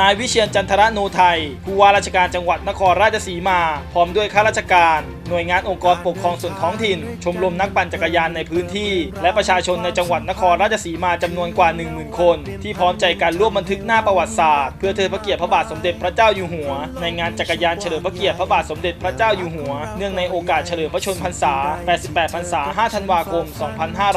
นายวิเชียนจันทรโนไทยผู้ว่าราชการจังหวัดนครราชสีมา พร้อมด้วยข้าราชการ หน่วยงานองค์กรปกครองส่วนท้องถิ่น ชมรมนักปั่นจักรยานในพื้นที่ และประชาชนในจังหวัดนครราชสีมาจำนวนกว่า 10,000 คน ที่พร้อมใจกันร่วมบันทึกหน้าประวัติศาสตร์เพื่อเทิดพระเกียรติพระบาทสมเด็จพระเจ้าอยู่หัว ในงานจักรยานเฉลิมพระเกียรติพระบาทสมเด็จพระเจ้าอยู่หัว เนื่องในโอกาสเฉลิมพระชนมพรรษา 88 พรรษา 5 ธันวาคม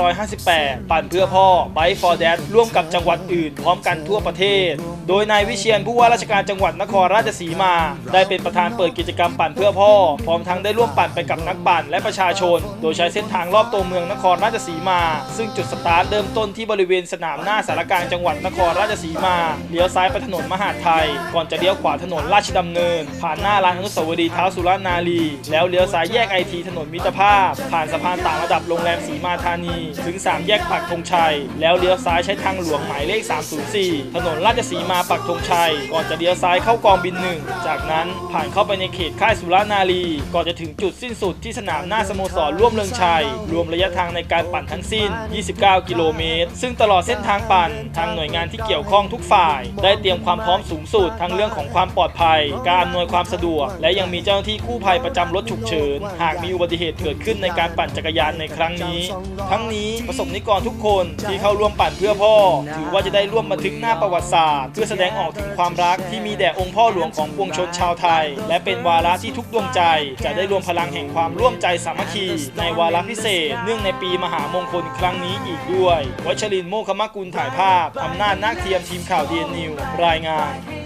2558 ปั่นเพื่อพ่อ Bike for Dad ร่วมกับจังหวัดอื่นพร้อมกันทั่วประเทศ โดยนายวิเชียนผู้ว่าราชการจังหวัดนครราชสีมา ได้เป็นประธานเปิดกิจกรรมปั่นเพื่อพ่อ พร้อมทั้งได้ร่วมปั่นไปกับนักปั่นและประชาชน โดยใช้เส้นทางรอบตัวเมืองนครราชสีมา ซึ่งจุดสตาร์ทเริ่มต้นที่บริเวณสนามหน้าสารกลางจังหวัดนครราชสีมาเลี้ยวซ้ายไปถนนมหาดไทย ก่อนจะเลี้ยวขวาถนนราชดำเนิน ผ่านหน้าร้านอนุสาวรีย์เท้าสุรนารี แล้วเลี้ยวซ้ายแยกไอทีถนนมิตรภาพ ผ่านสะพานต่างระดับโรงแรมสีมาธานี ถึง 3 แยกปักธงชัย แล้วเลี้ยวซ้ายใช้ทางหลวงหมายเลข 304 ถนนราชสีมามาปักธงชัย ก่อนจะเลี้ยวซ้ายเข้ากองบินหนึ่ง จากนั้นผ่านเข้าไปในเขตค่ายสุรานารี ก่อนจะถึงจุดสิ้นสุดที่สนามหน้าสโมสรร่วมเรืองชัย รวมระยะทางในการปั่นทั้งสิ้น 29 กิโลเมตร ซึ่งตลอดเส้นทางปั่นทางหน่วยงานที่เกี่ยวข้องทุกฝ่าย ได้เตรียมความพร้อมสูงสุดทั้งเรื่องของความปลอดภัย การอำนวยความสะดวก และยังมีเจ้าหน้าที่กู้ภัยประจำรถฉุกเฉิน หากมีอุบัติเหตุเกิดขึ้นในการปั่นจักรยานในครั้งนี้ ทั้งนี้ประสบนิกรทุกคนที่เข้าร่วมปั่นเพื่อพ่อ ถือว่าจะได้ร่วมบันทึกหน้าประวัติศาสตร์พื่อแสดงออกถึงความรักที่มีแด่องค์พ่อหลวงของปวงชนชาวไทย และเป็นวาระที่ทุกดวงใจ จะได้รวมพลังแห่งความร่วมใจสามัคคี ในวาระพิเศษ เนื่องในปีมหามงคลครั้งนี้อีกด้วย วัชรินโมคมกุลถ่ายภาพอำนาจนาคเทียมทีมข่าวดีนิวรายงาน